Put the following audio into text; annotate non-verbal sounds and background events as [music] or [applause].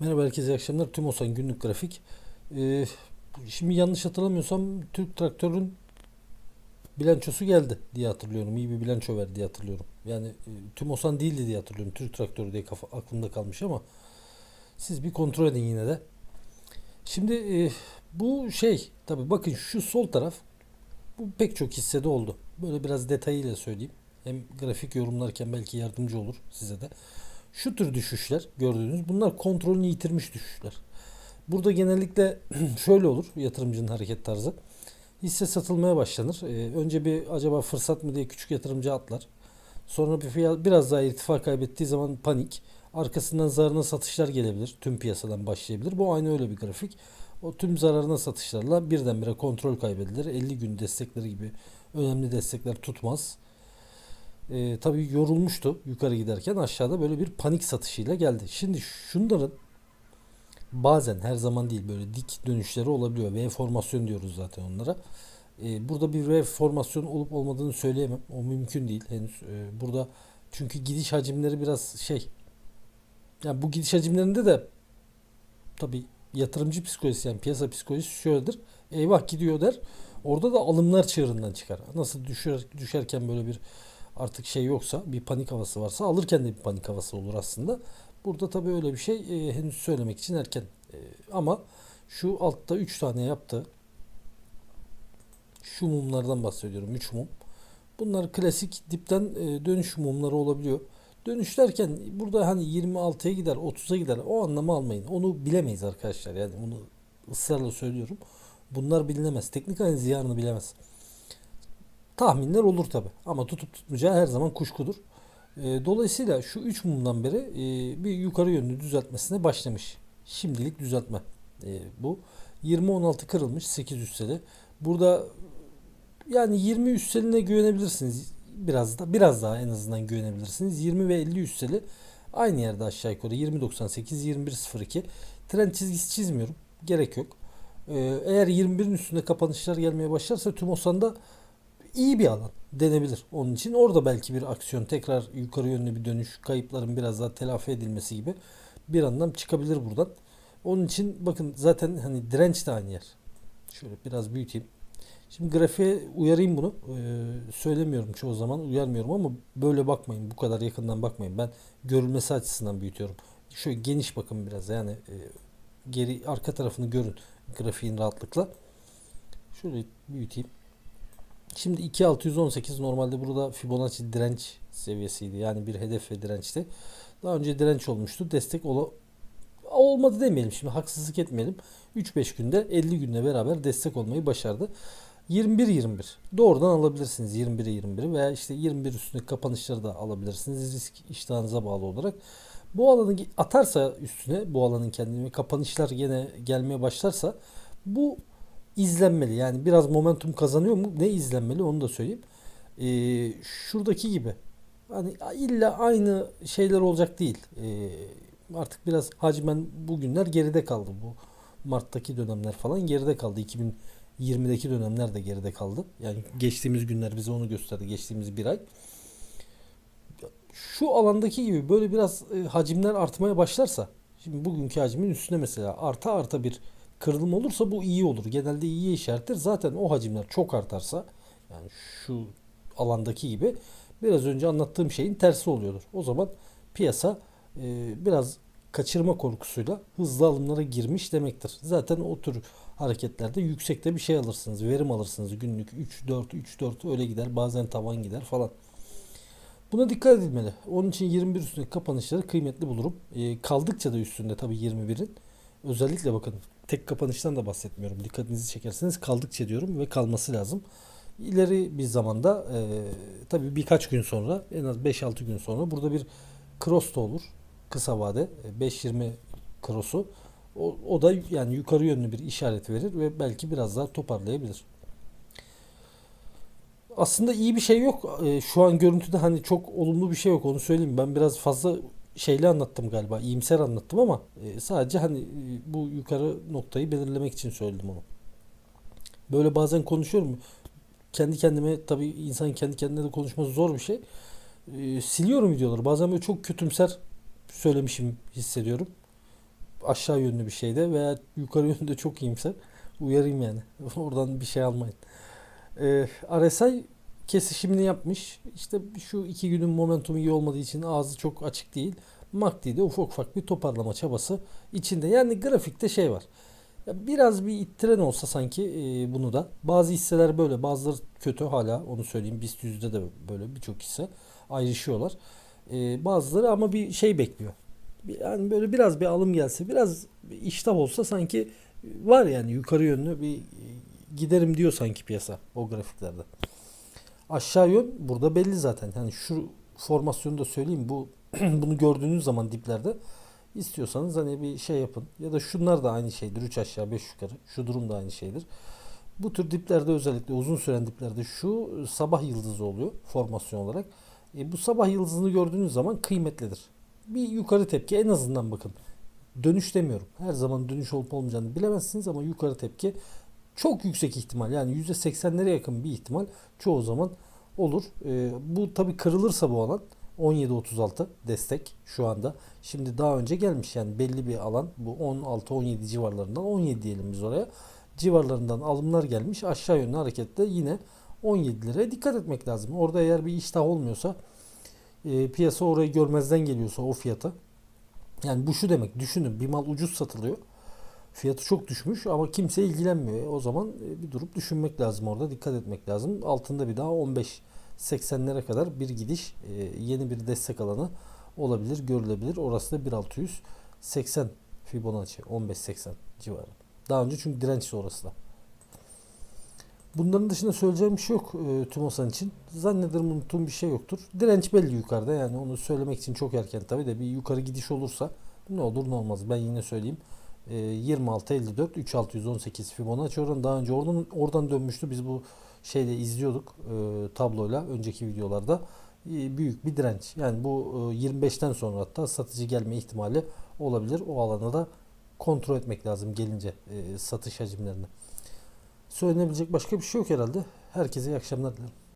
Merhaba herkese iyi akşamlar. Tüm Osan günlük grafik. Ee, şimdi yanlış hatırlamıyorsam Türk Traktör'ün bilançosu geldi diye hatırlıyorum. İyi bir bilanço verdi diye hatırlıyorum. Yani e, Tüm Osan değildi diye hatırlıyorum. Türk Traktörü diye kafa, aklımda kalmış ama siz bir kontrol edin yine de. Şimdi e, bu şey tabi bakın şu sol taraf bu pek çok hissede oldu. Böyle biraz detayıyla söyleyeyim. Hem grafik yorumlarken belki yardımcı olur size de. Şu tür düşüşler gördüğünüz bunlar kontrolünü yitirmiş düşüşler. Burada genellikle [clears throat] şöyle olur yatırımcının hareket tarzı. Hisse satılmaya başlanır. Ee, önce bir acaba fırsat mı diye küçük yatırımcı atlar. Sonra bir fiyat biraz daha irtifa kaybettiği zaman panik. Arkasından zararına satışlar gelebilir. Tüm piyasadan başlayabilir. Bu aynı öyle bir grafik. O tüm zararına satışlarla birdenbire kontrol kaybedilir. 50 gün destekleri gibi önemli destekler tutmaz. Ee, tabii yorulmuştu yukarı giderken aşağıda böyle bir panik satışıyla geldi. Şimdi şunların bazen her zaman değil böyle dik dönüşleri olabiliyor. V formasyon diyoruz zaten onlara. Ee, burada bir V formasyon olup olmadığını söyleyemem. O mümkün değil henüz. Ee, burada çünkü gidiş hacimleri biraz şey. Yani bu gidiş hacimlerinde de tabii yatırımcı psikolojisi yani piyasa psikolojisi şöyledir. Eyvah gidiyor der. Orada da alımlar çığırından çıkar. Nasıl düşer, düşerken böyle bir artık şey yoksa bir panik havası varsa alırken de bir panik havası olur aslında. Burada tabii öyle bir şey e, henüz söylemek için erken. E, ama şu altta 3 tane yaptı. Şu mumlardan bahsediyorum. 3 mum. Bunlar klasik dipten e, dönüş mumları olabiliyor. Dönüş derken burada hani 26'ya gider, 30'a gider. O anlamı almayın. Onu bilemeyiz arkadaşlar. Yani bunu ısrarla söylüyorum. Bunlar bilinemez. Teknik analiz yarını bilemez. Tahminler olur tabi ama tutup tutmayacağı her zaman kuşkudur. E, dolayısıyla şu üç mumdan beri e, bir yukarı yönlü düzeltmesine başlamış. Şimdilik düzeltme e, bu. 20-16 kırılmış 8 üsteli. Burada yani 20 üsteline güvenebilirsiniz. Biraz da biraz daha en azından güvenebilirsiniz. 20 ve 50 üsteli aynı yerde aşağı yukarı 20.98 21.02 trend çizgisi çizmiyorum. Gerek yok. Ee, eğer 21'in üstünde kapanışlar gelmeye başlarsa Tümosan'da iyi bir alan denebilir. Onun için orada belki bir aksiyon tekrar yukarı yönlü bir dönüş kayıpların biraz daha telafi edilmesi gibi bir anlam çıkabilir buradan. Onun için bakın zaten hani direnç de aynı yer. Şöyle biraz büyüteyim. Şimdi grafiğe uyarayım bunu. Ee, söylemiyorum çoğu zaman uyarmıyorum ama böyle bakmayın. Bu kadar yakından bakmayın. Ben görülmesi açısından büyütüyorum. Şöyle geniş bakın biraz yani e, geri arka tarafını görün grafiğin rahatlıkla. Şöyle büyüteyim. Şimdi 2618 normalde burada Fibonacci direnç seviyesiydi. Yani bir hedef ve dirençti. Daha önce direnç olmuştu. Destek ola olmadı demeyelim şimdi haksızlık etmeyelim. 3-5 günde 50 günle beraber destek olmayı başardı. 21-21 doğrudan alabilirsiniz 21'e 21 veya işte 21 üstüne kapanışları da alabilirsiniz risk iştahınıza bağlı olarak. Bu alanı atarsa üstüne bu alanın kendini kapanışlar yine gelmeye başlarsa bu izlenmeli. Yani biraz momentum kazanıyor mu? Ne izlenmeli onu da söyleyeyim. Ee, şuradaki gibi. Hani illa aynı şeyler olacak değil. Ee, artık biraz hacmen bugünler geride kaldı. Bu Mart'taki dönemler falan geride kaldı. 2020'deki dönemler de geride kaldı. Yani geçtiğimiz günler bize onu gösterdi. Geçtiğimiz bir ay. Şu alandaki gibi böyle biraz e, hacimler artmaya başlarsa şimdi bugünkü hacmin üstüne mesela arta arta bir kırılım olursa bu iyi olur. Genelde iyiye işarettir. Zaten o hacimler çok artarsa yani şu alandaki gibi biraz önce anlattığım şeyin tersi oluyordur. O zaman piyasa e, biraz kaçırma korkusuyla hızlı alımlara girmiş demektir. Zaten o tür hareketlerde yüksekte bir şey alırsınız. Verim alırsınız. Günlük 3-4, 3-4 öyle gider. Bazen tavan gider falan. Buna dikkat edilmeli. Onun için 21 üstündeki kapanışları kıymetli bulurum. E, kaldıkça da üstünde tabii 21'in. Özellikle bakın tek kapanıştan da bahsetmiyorum. Dikkatinizi çekerseniz kaldıkça diyorum ve kalması lazım. İleri bir zamanda e, tabii birkaç gün sonra en az 5-6 gün sonra burada bir cross da olur. Kısa vade 5-20 cross'u. O, o da yani yukarı yönlü bir işaret verir ve belki biraz daha toparlayabilir. Aslında iyi bir şey yok. E, şu an görüntüde hani çok olumlu bir şey yok onu söyleyeyim. Ben biraz fazla şeyli anlattım galiba. iyimser anlattım ama e, sadece hani e, bu yukarı noktayı belirlemek için söyledim onu. Böyle bazen konuşuyorum. Kendi kendime tabii insan kendi kendine de konuşması zor bir şey. E, siliyorum videoları. Bazen böyle çok kötümser söylemişim hissediyorum. aşağı yönlü bir şeyde veya yukarı [laughs] yönde çok iyimser uyarayım yani. [laughs] Oradan bir şey almayın. Ee, RSI kesişimini yapmış. İşte şu iki günün momentumu iyi olmadığı için ağzı çok açık değil. MACD'de ufak ufak bir toparlama çabası içinde. Yani grafikte şey var. Biraz bir ittiren olsa sanki e, bunu da. Bazı hisseler böyle bazıları kötü hala onu söyleyeyim. BIST yüzde de böyle birçok hisse ayrışıyorlar. E, bazıları ama bir şey bekliyor. Yani böyle biraz bir alım gelse biraz bir iştah olsa sanki var yani yukarı yönlü bir e, giderim diyor sanki piyasa o grafiklerde. Aşağı yön burada belli zaten. Yani şu formasyonu da söyleyeyim. Bu [clears throat] bunu gördüğünüz zaman diplerde istiyorsanız hani bir şey yapın. Ya da şunlar da aynı şeydir. 3 aşağı 5 yukarı. Şu durum da aynı şeydir. Bu tür diplerde özellikle uzun süren diplerde şu sabah yıldızı oluyor formasyon olarak. E, bu sabah yıldızını gördüğünüz zaman kıymetlidir. Bir yukarı tepki en azından bakın. Dönüş demiyorum. Her zaman dönüş olup olmayacağını bilemezsiniz ama yukarı tepki çok yüksek ihtimal yani %80'lere yakın bir ihtimal çoğu zaman olur. E, bu tabi kırılırsa bu alan 17.36 destek şu anda. Şimdi daha önce gelmiş yani belli bir alan bu 16-17 civarlarından 17 diyelim biz oraya. Civarlarından alımlar gelmiş aşağı yönlü hareketle yine 17 liraya dikkat etmek lazım. Orada eğer bir iştah olmuyorsa e, piyasa orayı görmezden geliyorsa o fiyata yani bu şu demek düşünün bir mal ucuz satılıyor. Fiyatı çok düşmüş ama kimse ilgilenmiyor. O zaman e, bir durup düşünmek lazım orada. Dikkat etmek lazım. Altında bir daha 15 80'lere kadar bir gidiş e, yeni bir destek alanı olabilir, görülebilir. Orası da 1680 Fibonacci 15.80 civarı. Daha önce çünkü dirençti orası da. Bunların dışında söyleyeceğim bir şey yok e, TÜMOSAN için. Zannederim unuttuğum bir şey yoktur. Direnç belli yukarıda yani onu söylemek için çok erken tabi de bir yukarı gidiş olursa ne olur ne olmaz ben yine söyleyeyim. E, 26.54 3618 Fibonacci oranı daha önce oradan oradan dönmüştü. Biz bu şeyle izliyorduk e, tabloyla önceki videolarda E, büyük bir direnç. Yani bu e, 25'ten sonra hatta satıcı gelme ihtimali olabilir. O alana da kontrol etmek lazım gelince e, satış hacimlerini. Söylenebilecek başka bir şey yok herhalde. Herkese iyi akşamlar dilerim.